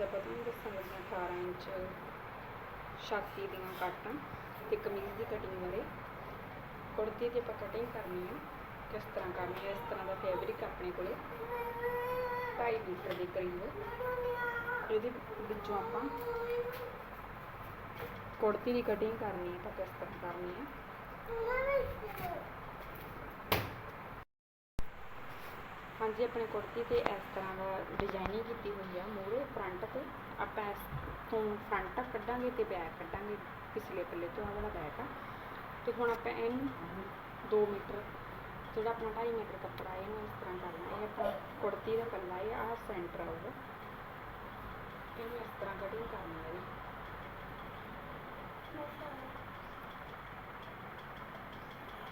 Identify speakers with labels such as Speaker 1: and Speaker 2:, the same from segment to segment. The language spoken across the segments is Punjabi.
Speaker 1: ਅੱਜ ਆਪਾਂ ਤੁਹਾਨੂੰ ਦੱਸਣ ਲੱਗੇ 18 ਇੰਚ ਛਾਤੀ ਦੀਆਂ ਕਾਟਾਂ ਤੇ ਕਮੀਜ਼ ਦੀ ਕਟਿੰਗ ਬਾਰੇ। ਕੁੜਤੀ ਦੀ ਆਪਾਂ ਕਟਿੰਗ ਕਰਨੀ ਹੈ ਕਿਸ ਤਰ੍ਹਾਂ ਕਰਨੀ ਹੈ ਇਸ ਤਰ੍ਹਾਂ ਦਾ ਫੈਬਰਿਕ ਆਪਣੇ ਕੋਲੇ 2.5 ਮੀਟਰ ਦੇ ਕਰੀਬ। ਇਹਦੇ ਵਿੱਚੋਂ ਆਪਾਂ ਕੁੜਤੀ ਦੀ ਕਟਿੰਗ ਕਰਨੀ ਹੈ ਤਾਂ ਕਿਸ ਤਰ੍ਹਾਂ ਕਰਨੀ ਹੈ ਹਾਂਜੀ, ਆਪਣੇ ਕੁੜਤੀ ਤੇ ਇਸ ਤਰ੍ਹਾਂ ਦਾ ਡਿਜ਼ਾਈਨਿੰਗ ਕੀਤੀ ਹੋਈ ਆ, ਮੂਹਰੇ ਫਰੰਟ ਤੇ। ਆਪਾਂ ਇਸ ਤੋਂ ਫਰੰਟ ਕੱਢਾਂਗੇ ਤੇ ਬੈਕ ਕੱਢਾਂਗੇ, ਪਿਛਲੇ ਪੱਲੇ ਤੋਂ ਆਹ ਵਾਲਾ ਬੈਕ ਆ। ਤੇ ਹੁਣ ਆਪਾਂ ਇਹਨੂੰ 2 ਮੀਟਰ, ਜਿਹੜਾ ਆਪਣਾ 2.5 ਮੀਟਰ ਕੱਪੜਾ ਹੈ, ਇਹਨੂੰ ਇਸ ਤਰ੍ਹਾਂ ਕਰਨਾ ਇਹ ਆਪਣਾ ਕੁੜਤੀ ਦਾ ਪੱਲਾ ਹੈ, ਆਹ ਸੈਂਟਰ ਆਊਗਾ ਇਹਨੂੰ ਇਸ ਤਰ੍ਹਾਂ ਕਟਿੰਗ ਕਰਨੀ ਹੈ।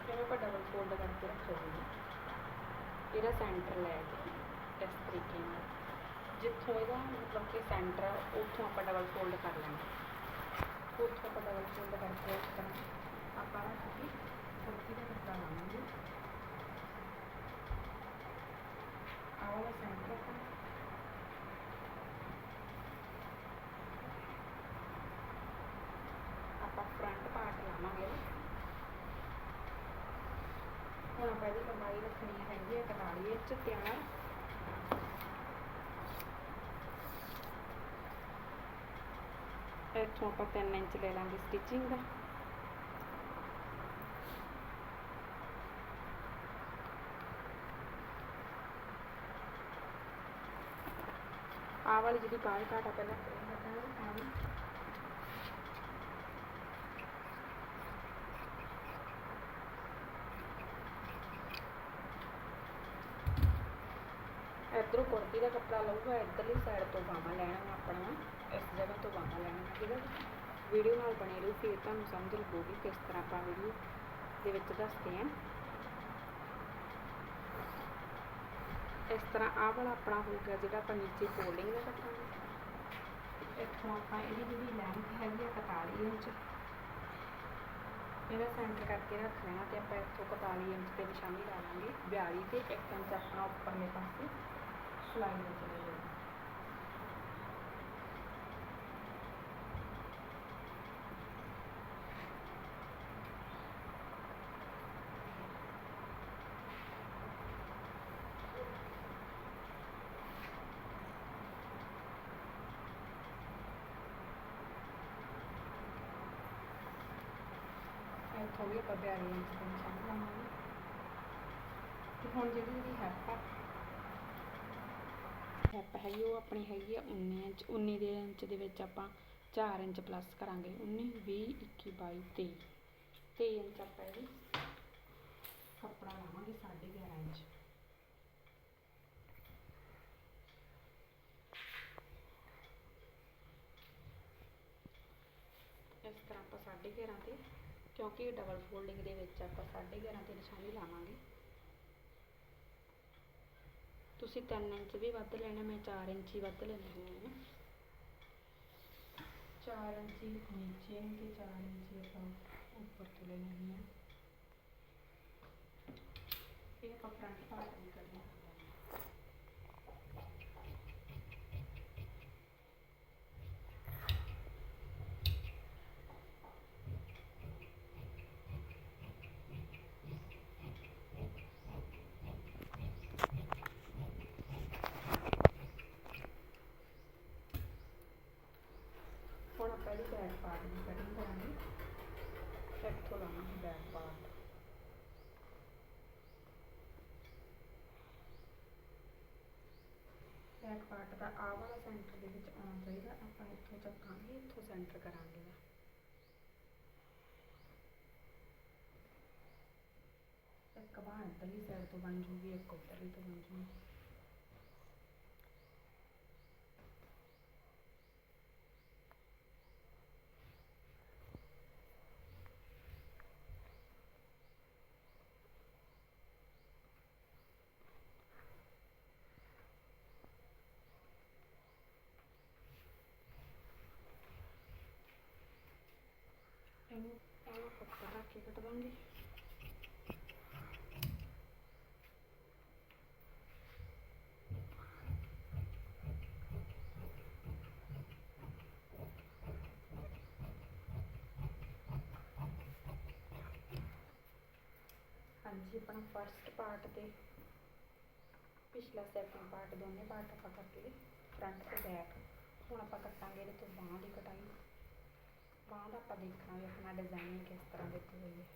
Speaker 1: ਇਹਨੂੰ ਆਪਾਂ ਡਬਲ ਫੋਲਡ ਕਰਕੇ ਰੱਖੋਗੇ ਇਹਦਾ ਸੈਂਟਰ ਲੈ ਕੇ ਇਸ ਤਰੀਕੇ ਨਾਲ। ਜਿੱਥੋਂ ਇਹਦਾ ਮਤਲਬ ਕਿ ਸੈਂਟਰ ਆ, ਉੱਥੋਂ ਆਪਾਂ ਡਬਲ ਫੋਲਡ ਕਰ ਲੈਣਾ ਉੱਥੋਂ ਆਪਾਂ ਡਬਲ ਫੋਲਡ ਕਰਕੇ ਇਸ ਤਰ੍ਹਾਂ ਆਪਾਂ ਰੱਖ ਕੇ ਕੁੜਤੀ ਦਾ ਕੱਪੜਾ ਲਾਵਾਂਗੇ ਆਹ ਵਾਲਾ ਸੈਂਟਰ ਆਪਾਂ ਆਪਾਂ ਫਰੰਟ ਪਾਰਟ ਲਾਵਾਂਗੇ ਹੁਣ ਆਪਾਂ ਰੱਖਣੀ ਹੈਗੀ ਹੈ 41 ਇੰਚ ਤਿਆਰ ਇੱਥੋਂ ਆਪਾਂ 3 ਇੰਚ ਲੈ ਲਾਂਗੇ ਸਟਿਚਿੰਗ ਦਾ ਆ ਵਾਲੀ ਜਿਹੜੀ ਬਾਹਰ ਘਾਟਾ ਪਹਿਲਾਂ ਕਰਾਂਗੇ ਆਹ ਵਾਲੀ ਇੱਧਰੋਂ ਕੁੜਤੀ ਦਾ ਕੱਪੜਾ ਲਊਗਾ, ਇੱਧਰਲੀ ਸਾਈਡ ਤੋਂ ਬਾਹਾਂ ਲੈਣਾ ਆਪਣਾ ਇਸ ਜਗ੍ਹਾ ਤੋਂ ਬਾਹਾਂ ਲੈਣਾ, ਠੀਕ ਹੈ ਵੀਡੀਓ ਨਾਲ ਬਣੇ ਰਹੋ, ਫਿਰ ਤੁਹਾਨੂੰ ਸਮਝ ਲੱਗੂਗੀ ਕਿਸ ਤਰ੍ਹਾਂ ਆਪਾਂ ਵੀਡੀਓ ਦੇ ਵਿੱਚ ਦੱਸਦੇ ਹਾਂ। ਇਸ ਤਰ੍ਹਾਂ ਆਹ ਵਾਲਾ ਆਪਣਾ ਹੋ ਗਿਆ, ਜਿਹੜਾ ਆਪਾਂ ਨੀਚੇ ਫੋਲਡਿੰਗ ਦਾ ਕੱਟਾਂਗੇ ਇੱਥੋਂ ਆਪਾਂ ਇਹਦੀ ਜਿਹੜੀ ਲੈਂਥ ਹੈਗੀ ਆ 41 ਇੰਚ, ਇਹਦਾ ਸੈਂਟਰ ਕਰਕੇ ਰੱਖ ਲੈਣਾ ਤੇ ਆਪਾਂ ਇੱਥੋਂ 41 ਇੰਚ ਤੇ ਨਿਸ਼ਾਨੀ ਲਾ ਲਾਂਗੇ 42 ਤੇ 1 ਇੰਚ ਆਪਣਾ ਉੱਪਰਲੇ ਪਾਸੇ। ਸਿਲਾਈ ਦੇ ਚਲੇ ਜਾਊਗੀ ਇੱਥੋਂ ਵੀ ਆਪਾਂ 42 ਇੰਚ ਤੇ ਨਿਸ਼ਾਨੀ ਲਾਵਾਂਗੇ ਤੇ ਹੁਣ ਜਿਹੜੀ ਇਹਦੀ ਹੈਪ ਆ ਹੈਪ ਹੈਗੀ, ਉਹ ਆਪਣੀ ਹੈਗੀ ਆ 19 ਇੰਚ 19 ਦੇ ਇੰਚ ਦੇ ਵਿੱਚ ਆਪਾਂ 4 ਇੰਚ ਪਲੱਸ ਕਰਾਂਗੇ 19 20 21 22 23 23 ਇੰਚ ਆਪਾਂ ਇਹਦੀ ਕੱਪੜਾ ਲਾਵਾਂਗੇ 11.5 ਇੰਚ। ਇਸ ਤਰ੍ਹਾਂ ਆਪਾਂ 11.5 ਤੇ, ਕਿਉਂਕਿ ਡਬਲ ਫੋਲਡਿੰਗ ਦੇ ਵਿੱਚ ਆਪਾਂ 11.5 ਤੇ ਨਿਸ਼ਾਨੀ ਲਾਵਾਂਗੇ। ਤੁਸੀਂ 3 ਇੰਚ ਵੀ ਵੱਧ ਲੈਣਾ, ਮੈਂ 4 ਇੰਚ ਹੀ ਵੱਧ ਲੈਣੀ ਹੈ। 4 ਇੰਚ ਹੀ ਨੀਚੇ ਤੇ 4 ਇੰਚ ਆਪਾਂ ਉੱਪਰ ਤੋਂ ਲੈਣੀ ਹੈ ਇਹ ਆਪਾਂ ਫਰੰਟ ਪਾਰਟ ਵੀ ਕਰਨਾ ਹੁਣ ਆਪਾਂ ਇਹਦੀ ਬੈਕ ਪਾਰਟ ਦੀ ਕਟਿੰਗ ਕਰਾਂਗੇ ਇੱਥੋਂ ਲਾਵਾਂਗੇ ਬੈਕ ਪਾਰਟ ਬੈਕ ਪਾਰਟ ਦਾ ਆਹ ਵਾਲਾ ਸੈਂਟਰ ਦੇ ਵਿੱਚ ਆਉਣਾ ਚਾਹੀਦਾ, ਆਪਾਂ ਇੱਥੋਂ ਚੱਕਾਂਗੇ, ਇੱਥੋਂ ਸੈਂਟਰ ਕਰਾਂਗੇ ਇਹਦਾ। ਇੱਕ ਬਾਂਹ ਇੱਧਰਲੀ ਸਾਈਡ ਤੋਂ ਬਣ ਜੂਗੀ, ਇੱਕ ਉੱਧਰਲੀ ਤੋਂ ਬਣ ਜੂਗੀ ਇਹਨੂੰ ਆਹ ਹਾਂਜੀ ਆਪਣਾ ਫਰਸਟ ਪਾਰਟ ਤੇ ਪਿਛਲਾ ਸੈਕਿੰਡ ਪਾਰਟ ਦੋਨੇ ਪਾਰਟ ਆਪਾਂ ਕਰਕੇ ਫਰੰਟ ਤੇ ਬੈਕ ਹੁਣ ਆਪਾਂ ਕੱਟਾਂਗੇ ਇਹਦੇ ਤੋਂ ਬਾਹਾਂ ਦੀ ਕਟਾਈ। ਬਾਂਹ ਦਾ ਆਪਾਂ ਦੇਖਣਾ ਵੀ ਆਪਣਾ ਡਿਜ਼ਾਈਨ ਕਿਸ ਤਰ੍ਹਾਂ ਦਿੱਤੀ ਹੋਈ ਹੈ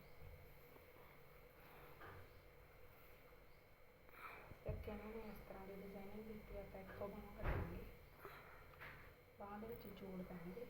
Speaker 1: ਇੱਥੇ ਇਹਨਾਂ ਨੇ ਇਸ ਤਰ੍ਹਾਂ ਦੀ ਡਿਜ਼ਾਈਨਿੰਗ ਦਿੱਤੀ ਆਪਾਂ ਇੱਥੋਂ ਬਾਂਹ ਕੱਟਾਂਗੇ ਬਾਂਹ ਦੇ ਵਿੱਚ ਜੋੜ ਪੈਣਗੇ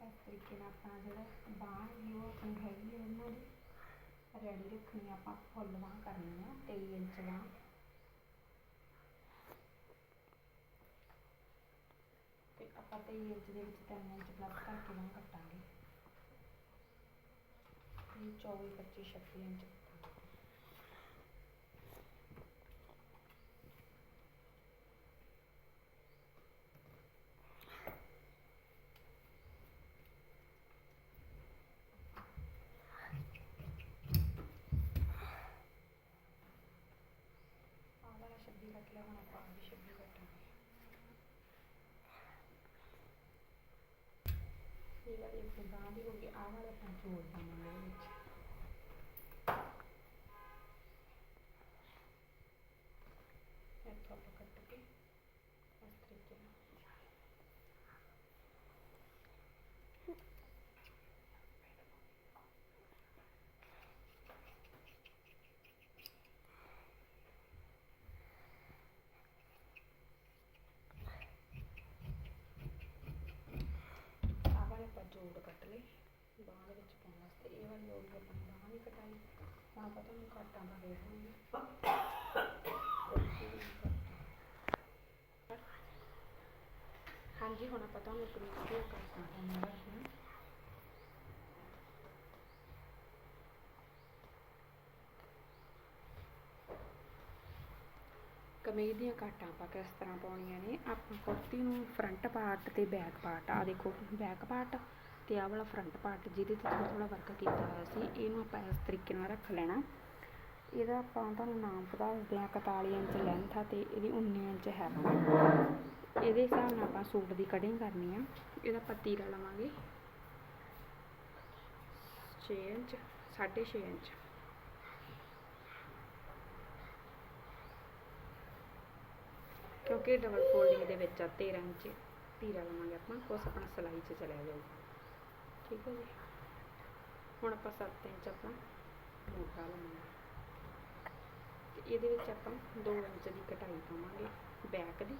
Speaker 1: ਇਸ ਤਰੀਕੇ ਨਾਲ ਆਪਣਾ ਜਿਹੜਾ ਬਾਂਹ ਹੈਗੀ ਉਹ ਆਪਣੀ ਹੈਗੀ ਹੈ ਉਹਨਾਂ ਦੀ ਰੈਡੀ ਰੱਖਣੀ ਆ, ਆਪਾਂ ਫੁੱਲ ਬਾਂਹ ਕਰਨੀ ਆ 23 ਇੰਚ ਬਾਂਹ ਤੇ ਆਪਾਂ 23 ਇੰਚ ਦੇ ਵਿੱਚ 3 ਇੰਚ ਪਲੱਸ ਕਰਕੇ ਬਾਂਹ ਕੱਟਾਂਗੇ। ਇਹ 24 25 26 ਇੰਚ ਕੱਟਾਂਗੇ। ਆਹ ਵਾਲਾ 26 ਹੁਣ ਆਪਾਂ ਆਹ ਵੀ 26 ਕੱਟਾਂਗੇ ਇਹ ਵਾਲੀ ਆਪਣੀ ਬਾਂਹ ਦੀ ਹੋ ਗਈ, ਆਹ ਵਾਲਾ ਆਪਾਂ ਜੋੜ ਪਾਵਾਂਗੇ ਵਿੱਚ ਇੱਥੋਂ ਆਪਾਂ ਕੱਟ ਕੇ ਇਸ ਤਰੀਕੇ ਨਾਲ ਆਹ ਵਾਲੇ ਆਪਾਂ ਜੋੜ ਕੱਟ ਲਏ ਬਾਂਹ ਦੇ ਵਿੱਚ ਪਾਉਣ ਵਾਸਤੇ ਇਹ ਵਾਲੀ ਹੋ ਦੀ ਕਟਾਈ ਹੁਣ ਆਪਾਂ ਤੁਹਾਨੂੰ ਕਾਟਾਂ ਦਾ ਦੇਖਾਂਗੇ ਹਾਂਜੀ, ਹੁਣ ਆਪਾਂ ਤੁਹਾਨੂੰ ਇੱਕ ਵੀਡੀਓ ਕਰ ਸਕਦੇ ਹਾਂ ਕਮੀਜ਼ ਦੀਆਂ ਕਾਟਾਂ ਆਪਾਂ ਕਿਸ ਤਰ੍ਹਾਂ ਪਾਉਣੀਆਂ ਨੇ? ਆਪਾਂ ਕੁੜਤੀ ਨੂੰ ਫਰੰਟ ਪਾਰਟ ਤੇ ਬੈਕ ਪਾਰਟ ਆ ਦੇਖੋ ਬੈਕ ਪਾਰਟ ਤੇ ਆਹ ਵਾਲਾ ਫਰੰਟ ਪਾਰਟ ਜਿਹਦੇ ਤੇ ਥੋੜਾ ਥੋੜਾ ਵਰਕ ਕੀਤਾ ਹੋਇਆ ਸੀ, ਇਹਨੂੰ ਆਪਾਂ ਇਸ ਤਰੀਕੇ ਨਾਲ ਰੱਖ ਲੈਣਾ। ਇਹਦਾ ਆਪਾਂ ਤੁਹਾਨੂੰ ਨਾਮ ਦੱਸਦੇ ਹਾਂ 41 ਇੰਚ ਲੈਂਥ ਆ ਤੇ ਇਹਦੀ 19 ਇੰਚ ਹੈ ਇਹਦੇ ਹਿਸਾਬ ਨਾਲ ਆਪਾਂ ਸੂਟ ਦੀ ਕਟਿੰਗ ਕਰਨੀ ਆ। ਇਹਦਾ ਆਪਾਂ ਤੀਰਾ ਲਵਾਂਗੇ। 6 ਇੰਚ 6.5 ਇੰਚ। ਕਿਉਂਕਿ ਡਬਲ ਫੋਲਡਿੰਗ ਦੇ ਵਿੱਚ ਆ 13 ਇੰਚ ਤੀਰਾ ਲਵਾਂਗੇ ਆਪਾਂ, ਕੁਛ ਆਪਣਾ ਸਿਲਾਈ 'ਚ ਚਲਿਆ ਜਾਊਗਾ। ਠੀਕ ਹੈ ਜੀ? ਹੁਣ ਆਪਾਂ 7 ਇੰਚ ਆਪਣਾ ਮੋਢਾ ਲਵਾਂਗੇ ਤੇ ਇਹਦੇ ਵਿੱਚ ਆਪਾਂ 2 ਇੰਚ ਦੀ ਕਟਾਈ ਪਾਵਾਂਗੇ ਬੈਕ ਦੀ।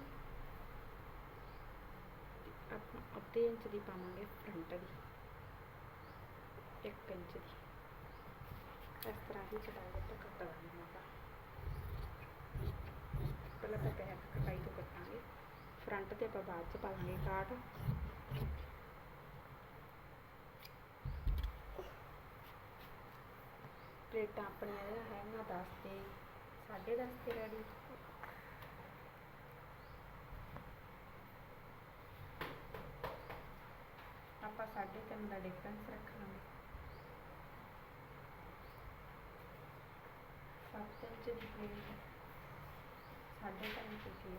Speaker 1: ਆਪਾਂ ਅੱਧੇ ਇੰਚ ਦੀ ਪਾਵਾਂਗੇ ਫਰੰਟ ਦੀ। 1 ਇੰਚ ਦੀ। ਇਸ ਤਰ੍ਹਾਂ ਦੀ ਕਟਾਈ ਉੱਤੇ ਕੱਟ ਦਾਂਗੇ ਆਪਾਂ। ਪਹਿਲਾਂ ਤਾਂ ਬੈਕ ਕਟਾਈ ਤੋਂ ਕੱਟਾਂਗੇ। ਫਰੰਟ ਤੇ ਆਪਾਂ ਬਾਅਦ ਚ ਪਾਵਾਂਗੇ ਕਾਟ। ਪਲੇਟਾਂ ਆਪਣੀਆਂ ਜਿਹੜਾ ਹੈਗੀਆਂ 10 ਤੇ 10.5 ਤੇ ਰੈਡੀ ਆਪਾਂ 3.5 ਦਾ ਡਿਫਰੈਂਸ ਰੱਖ ਲਾਂਗੇ 7 ਇੰਚ ਦੀ ਪਲੇਟ ਸਾਢੇ ਤਿੰਨ ਇੰਚ ਦੀ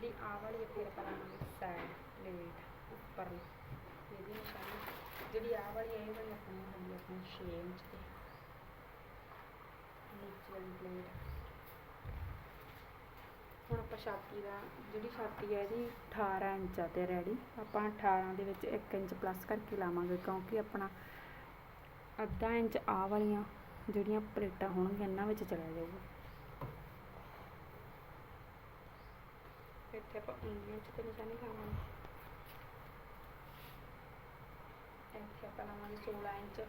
Speaker 1: ਜਿਹੜੀ ਆਹ ਵਾਲੀ ਫਿਰ ਕਰਾਂਗੇ ਸਾਈਡ ਪਲੇਟ ਉੱਪਰ ਇਹਦੀ ਨਿਸ਼ਾਨੀ ਜਿਹੜੀ ਆਹ ਵਾਲੀ ਇਹ ਵਾਲੀ ਆਪਣੀ ਹੁੰਦੀ ਆਪਣੀ 6 ਇੰਚ ਦੀ ਨੀਚੇ ਵਾਲੀ ਪਲੇਟ ਹੁਣ ਆਪਾਂ ਛਾਤੀ ਦਾ, ਜਿਹੜੀ ਛਾਤੀ ਹੈ ਇਹਦੀ 18 ਇੰਚ ਆ ਤੇ ਰੈਡੀ ਆਪਾਂ 18 ਦੇ ਵਿੱਚ 1 ਇੰਚ ਪਲੱਸ ਕਰਕੇ ਲਾਵਾਂਗੇ, ਕਿਉਂਕਿ ਆਪਣਾ ਅੱਧਾ ਇੰਚ ਆ ਵਾਲੀਆਂ ਜਿਹੜੀਆਂ ਪਲੇਟਾਂ ਹੋਣਗੀਆਂ, ਇਹਨਾਂ ਵਿੱਚ ਚਲਾ ਜਾਊਗਾ। ਇੱਥੇ ਆਪਾਂ 19 ਇੰਚ ਤੇ ਨਿਸ਼ਾਨੀ ਲਾਵਾਂਗੇ ਇੱਥੇ ਆਪਾਂ ਲਾਵਾਂਗੇ 16 ਇੰਚ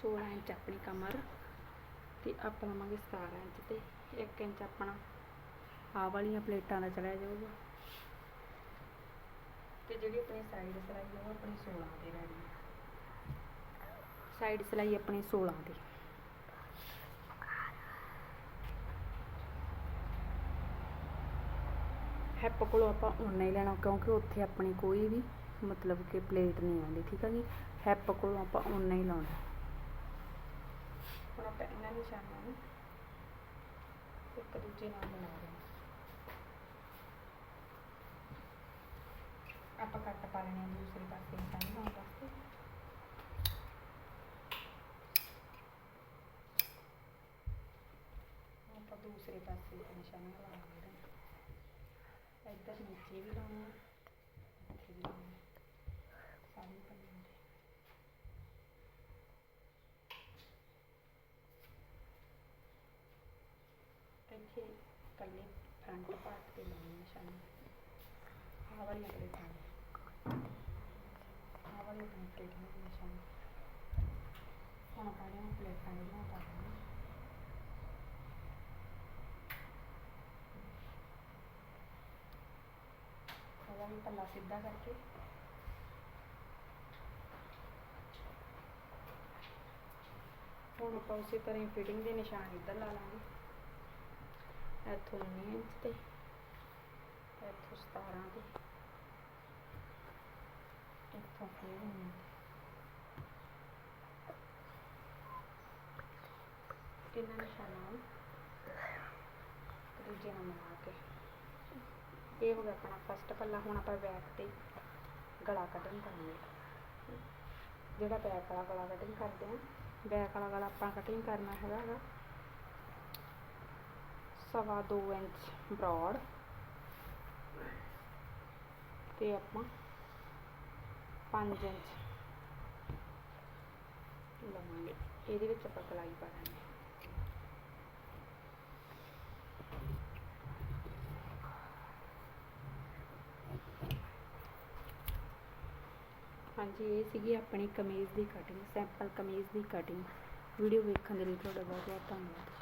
Speaker 1: 16 ਇੰਚ ਆਪਣੀ ਕਮਰ ਤੇ ਆਪਾਂ ਲਾਵਾਂਗੇ 17 ਇੰਚ ਤੇ 1 ਇੰਚ ਆਪਣਾ ਆ ਵਾਲੀਆਂ ਪਲੇਟਾਂ ਦਾ ਚਲਿਆ ਜਾਊਗਾ ਤੇ ਜਿਹੜੀ ਆਪਣੀ ਸਾਈਡ ਸਿਲਾਈ ਆ, ਉਹ ਆਪਣੀ 16 ਤੇ ਰਹਿਣੀ ਸਾਈਡ ਸਿਲਾਈ ਆਪਣੀ 16 ਦੀ। ਹੈਪ ਕੋਲੋਂ ਆਪਾਂ ਉਨਾ ਹੀ ਲੈਣਾ, ਕਿਉਂਕਿ ਉੱਥੇ ਆਪਣੀ ਕੋਈ ਵੀ ਮਤਲਬ ਕਿ ਪਲੇਟ ਨਹੀਂ ਆਉਂਦੀ, ਠੀਕ ਆ ਜੀ? ਹੈਪ ਕੋਲੋਂ ਆਪਾਂ ਉਨਾ ਹੀ ਲਾਉਣਾ। ਹੁਣ ਆਪਾਂ ਇਹਨਾਂ ਨਿਸ਼ਾਨਾਂ ਨੂੰ ਇੱਕ ਦੂਜੇ ਨਾਲ ਮਿਲਾ ਦੇਣਾ ਆਪਾਂ ਕੱਟ ਪਾ ਲੈਣੇ ਦੂਸਰੇ ਪਾਸੇ ਨਿਸ਼ਾਨ ਲਾਉਣ ਵਾਸਤੇ ਆਪਾਂ ਦੂਸਰੇ ਪਾਸੇ ਤੇ ਨਿਸ਼ਾਨ ਲਾ ਲੈਣਾ ਇੱਧਰ ਨੀਚੇ ਵੀ ਲਾਉਣਾ ਇੱਥੇ ਵੀ ਲਾਉਣਾ ਸਾਰੇ ਪੰਨੇ ਤੇ ਇੱਥੇ ਕੱਲੇ ਫਰੰਟ ਪਾਰਟ ਤੇ ਲਾਉਣੀ ਨਿਸ਼ਾਨ ਆਹ ਵਾਲੀ ਪਲੇਟ ਆਹ ਵਾਲੀ ਆਪਣੀ ਪਲੇਟ ਨੂੰ ਨਿਸ਼ਾਨ ਹੁਣ ਆਪਾਂ ਇਹਨਾਂ ਪਲੇਟਾਂ ਨੂੰ ਪਾ ਦੇਣਾ ਉਹਦਾ ਵੀ ਪੱਲਾ ਸਿੱਧਾ ਕਰਕੇ। ਹੁਣ ਆਪਾਂ ਉਸੇ ਤਰ੍ਹਾਂ ਹੀ ਫਿਟਿੰਗ ਦੇ ਨਿਸ਼ਾਨ ਇੱਧਰ ਲਾ ਲਾਂਗੇ। ਇੱਥੋਂ 19 ਇੰਚ ਤੇ ਇੱਥੋਂ 17 ਤੇ ਇੱਥੋਂ ਫਿਰ 19 ਇਹਨਾਂ ਨਿਸ਼ਾਨਾਂ ਨੂੰ ਦੂਜੇ ਨਾਲ ਮਿਲਾ ਕੇ। ਇਹ ਹੋ ਗਿਆ ਆਪਣਾ ਫਸਟ ਪੱਲਾ ਹੁਣ ਆਪਾਂ ਬੈਕ ਤੇ ਗਲਾ ਕਟਿੰਗ ਕਰਾਂਗੇ ਜਿਹੜਾ ਬੈਕ ਵਾਲਾ ਗਲਾ ਕਟਿੰਗ ਕਰਦੇ ਆ ਬੈਕ ਵਾਲਾ ਗਲਾ ਆਪਾਂ ਕਟਿੰਗ ਕਰਨਾ ਹੈਗਾ ਹੈਗਾ ਸਵਾ ਦੋ ਇੰਚ ਬਰੋਡ ਤੇ ਆਪਾਂ 5 ਇੰਚ ਲਵਾਂਗੇ। ਇਹਦੇ ਵਿੱਚ ਆਪਾਂ ਕਲਾਈ ਪਾ ਦਾਂਗੇ। ਹਾਂਜੀ, ਇਹ ਸੀਗੀ ਆਪਣੀ ਕਮੀਜ਼ ਦੀ ਕਟਿੰਗ ਸੈਂਪਲ ਕਮੀਜ਼ ਦੀ ਕਟਿੰਗ ਵੀਡੀਓ ਵੇਖਣ ਦੇ ਲਈ ਤੁਹਾਡਾ ਬਹੁਤ ਬਹੁਤ ਧੰਨਵਾਦ।